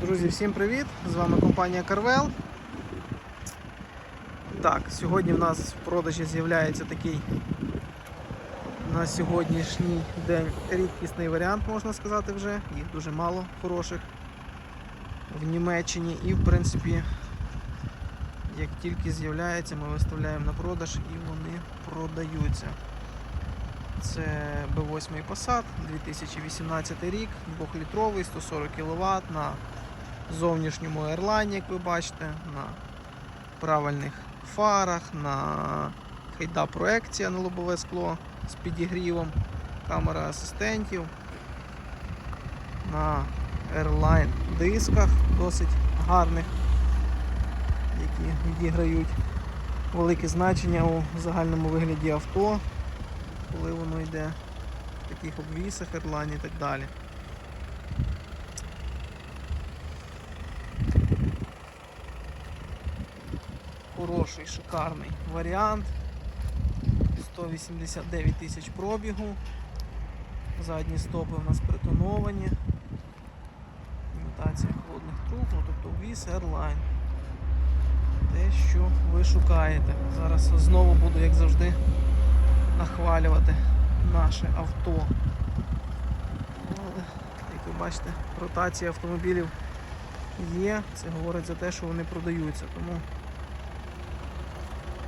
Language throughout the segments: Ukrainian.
Друзі, всім привіт! З вами компанія Carvel. Так, сьогодні в нас в продажі з'являється такий на сьогоднішній день рідкісний варіант, можна сказати вже. Їх дуже мало хороших в Німеччині і в принципі, як тільки з'являється, ми виставляємо на продаж і вони продаються. Це B8 Passat 2018 рік, 2-літровий, 140 кВт на зовнішньому Airline, як ви бачите, на правильних фарах, на хайда проекція на лобове скло з підігрівом, камера асистентів, на Airline дисках досить гарних, які відіграють велике значення у загальному вигляді авто коли воно йде в таких обвісах, Airline і так далі. Хороший, шикарний варіант. 189 тисяч пробігу. Задні стопи у нас притоновані. Імітація холодних труб, ну, тобто обвіс Airline. Те, що ви шукаєте. Зараз знову буду, як завжди, нахвалювати наше авто. Але, як ви бачите, ротація автомобілів є. Це говорить за те, що вони продаються. Тому,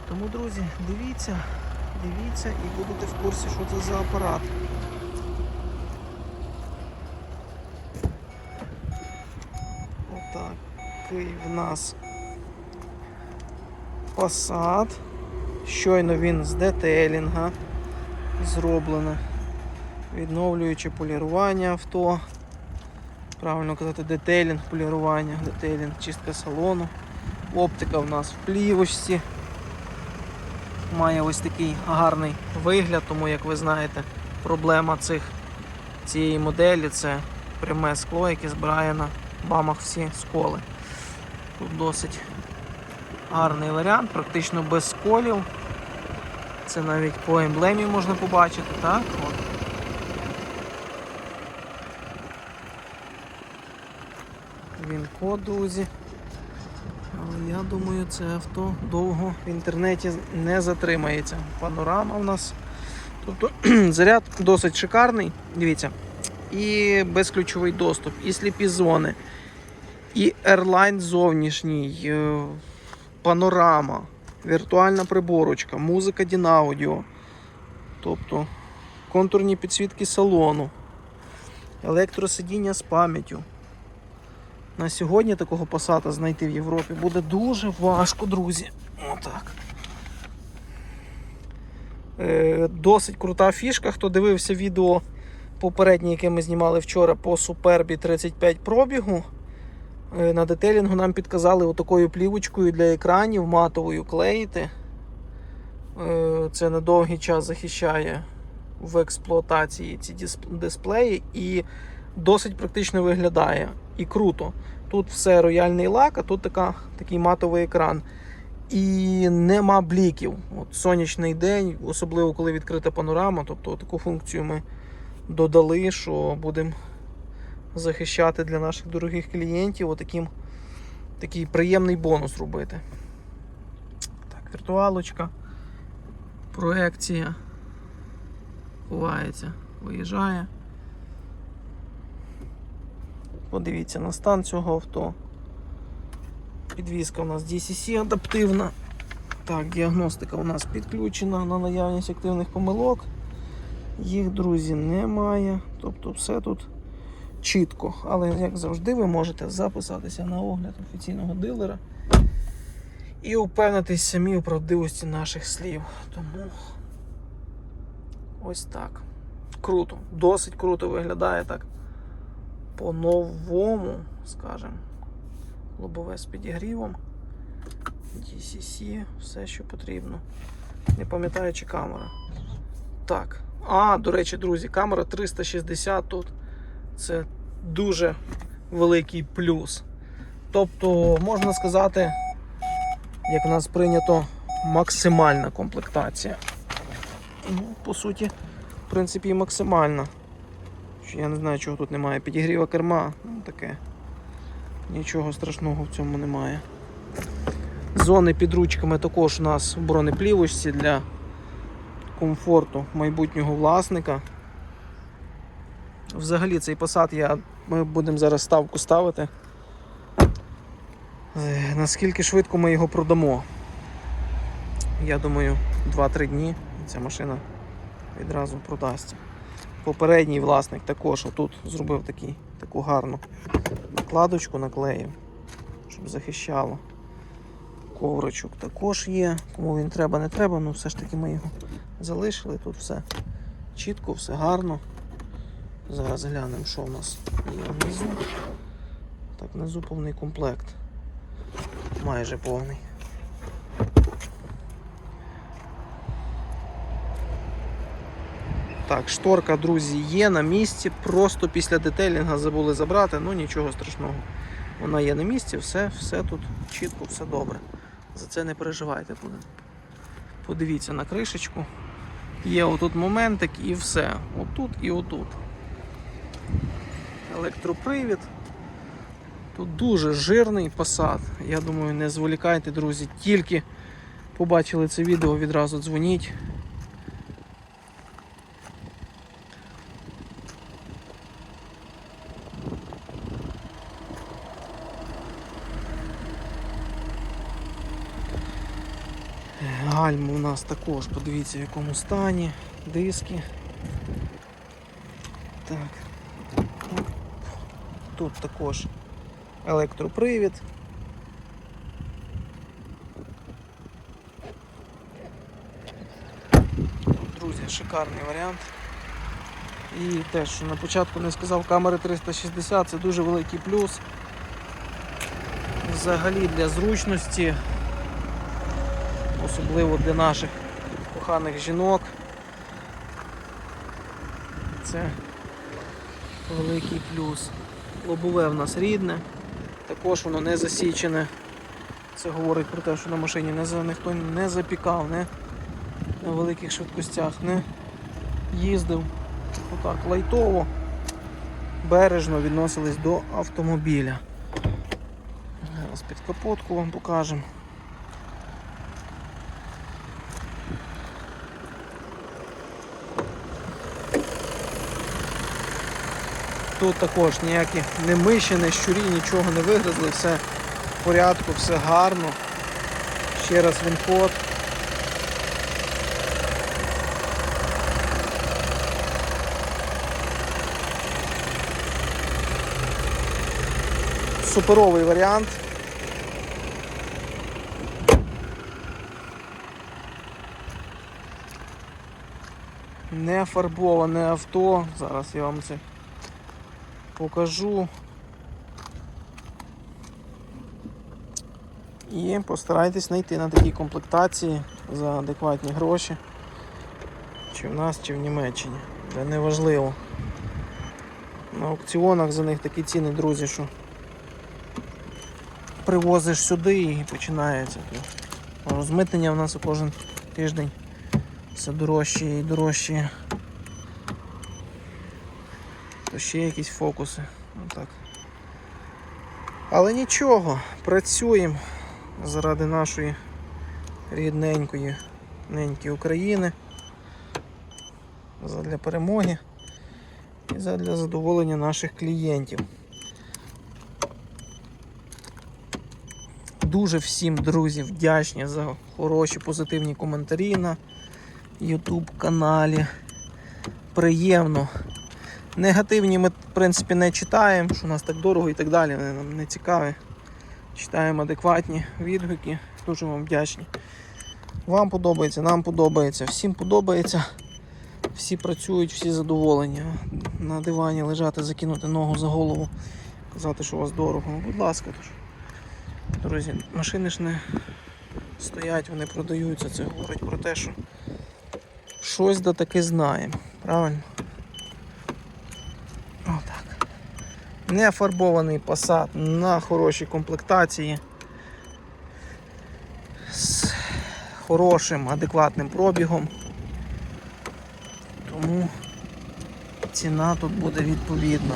тому друзі, дивіться, дивіться і будете в курсі, що це за апарат. Отакий в нас Passat. Щойно він з детейлінга зроблено. Відновлюючи полірування авто. Правильно казати, детейлінг, полірування, детейлінг, чистка салону. Оптика в нас в плівочці. Має ось такий гарний вигляд, тому як ви знаєте, проблема цих, цієї моделі це пряме скло, яке збирає на бамах всі сколи. Тут досить гарний варіант, практично без сколів. Це навіть по емблемі можна побачити, так? От. Він код, друзі. Але я думаю, це авто довго в інтернеті не затримається. Панорама у нас. Тобто заряд досить шикарний, дивіться. І безключовий доступ, і сліпі зони, і Airline зовнішній, е, панорама, віртуальна приборочка, музика Дінаудіо, тобто контурні підсвітки салону, електросидіння з пам'яттю. На сьогодні такого пасата знайти в Європі буде дуже важко, друзі. Отак. Е, досить крута фішка. Хто дивився відео попереднє, яке ми знімали вчора по Superbі 35 пробігу. Е, На детелінгу нам підказали отакою плівочкою для екранів матовою клеїти. Е, Це на довгий час захищає в експлуатації ці дисплеї і досить практично виглядає і круто. Тут все рояльний лак, а тут така, такий матовий екран. І нема бліків. От Сонячний день, особливо коли відкрита панорама, тобто таку функцію ми додали, що будемо захищати для наших дорогих клієнтів отаким такий приємний бонус робити. Так, віртуалочка, проекція ховається, виїжджає. Подивіться на стан цього авто. Підвізка у нас DCC адаптивна. Так, діагностика у нас підключена на наявність активних помилок. Їх, друзі, немає. Тобто все тут чітко. Але, як завжди, ви можете записатися на огляд офіційного дилера і упевнитись самі у правдивості наших слів. Тому ось так. Круто, досить круто виглядає так по-новому, скажімо. Лобове з підігрівом. DCC, все, що потрібно. Не пам'ятаю, чи камера. Так. А, до речі, друзі, камера 360 тут. Це дуже великий плюс. Тобто, можна сказати, як в нас прийнято, максимальна комплектація. Ну, по суті, в принципі, максимальна. Я не знаю, чого тут немає. Підігріва керма, ну таке. Нічого страшного в цьому немає. Зони під ручками також у нас в бронеплівочці для комфорту майбутнього власника. Взагалі цей посад я, ми будемо зараз ставку ставити. Е, Наскільки швидко ми його продамо? Я думаю, 2-3 дні ця машина відразу продасться. Попередній власник також отут зробив такий, таку гарну накладочку наклеїв, щоб захищало. Ковричок також є. Кому він треба, не треба, ну все ж таки ми його залишили. Тут все чітко, все гарно. Зараз глянемо, що в нас є внизу. Так, внизу повний комплект. Майже повний. Так, шторка, друзі, є на місці. Просто після детейлінга забули забрати, ну нічого страшного. Вона є на місці, все, все тут чітко, все добре. За це не переживайте. буде. Подивіться на кришечку. Є отут моментик і все. Отут і отут. Електропривід. Тут дуже жирний посад. Я думаю, не зволікайте, друзі. Тільки побачили це відео, відразу дзвоніть. Гальма у нас також, подивіться в якому стані, диски. Так. Тут також електропривід. Друзі, шикарний варіант. І теж, що на початку не сказав, камери 360 це дуже великий плюс. Взагалі для зручності особливо для наших коханих жінок. Це великий плюс. Лобове в нас рідне, також воно не засічене. Це говорить про те, що на машині не ніхто не запікав, не на великих швидкостях, не їздив. Отак, лайтово, бережно відносились до автомобіля. Зараз під капотку вам покажемо. Тут також ніякі не миші, не щурі, нічого не вигризли, все в порядку, все гарно. Ще раз він-код. Суперовий варіант. Не фарбоване авто. Зараз я вам це покажу. І постарайтесь знайти на такій комплектації за адекватні гроші. Чи в нас, чи в Німеччині. Це не важливо. На аукціонах за них такі ціни, друзі, що привозиш сюди і починається. Розмитнення в нас кожен тиждень все дорожче і дорожче. Ще якісь фокуси. Отак. Але нічого, працюємо заради нашої рідненької неньки України. Задля перемоги і задля задоволення наших клієнтів. Дуже всім, друзі, вдячні за хороші позитивні коментарі на YouTube каналі. Приємно. Негативні ми, в принципі, не читаємо, що нас так дорого і так далі. Вони нам не цікаві. Читаємо адекватні відгуки. Дуже вам вдячні. Вам подобається, нам подобається, всім подобається. Всі працюють, всі задоволені. На дивані лежати, закинути ногу за голову, казати, що у вас дорого. Ну, будь ласка, тож. Друзі, машини ж не стоять, вони продаються. Це говорить про те, що щось да таки знаємо. Правильно? Нефарбований Passat на хорошій комплектації з хорошим адекватним пробігом, тому ціна тут буде відповідна.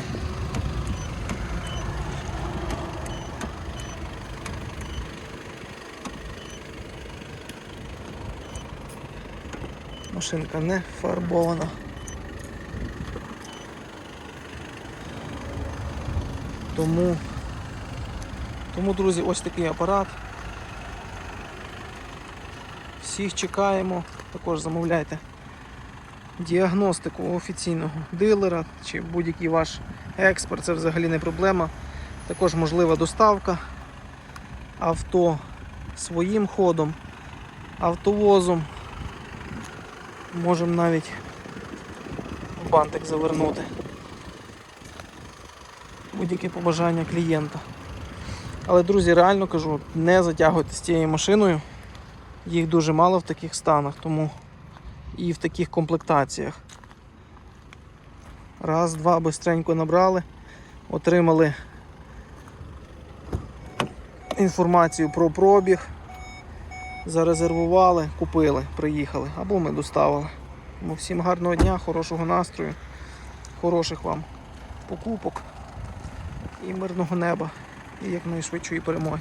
Машинка не фарбована. Тому, тому, друзі, ось такий апарат. Всіх чекаємо, також замовляйте діагностику офіційного дилера чи будь-який ваш експорт, це взагалі не проблема. Також можлива доставка авто своїм ходом, автовозом. Можемо навіть в бантик завернути. Будь-яке побажання клієнта. Але, друзі, реально кажу, не затягуйте з цією машиною. Їх дуже мало в таких станах, тому і в таких комплектаціях. Раз, два, бистренько набрали, отримали інформацію про пробіг, зарезервували, купили, приїхали або ми доставили. Тому всім гарного дня, хорошого настрою, хороших вам покупок і мирного неба, і якнайшвидшої перемоги.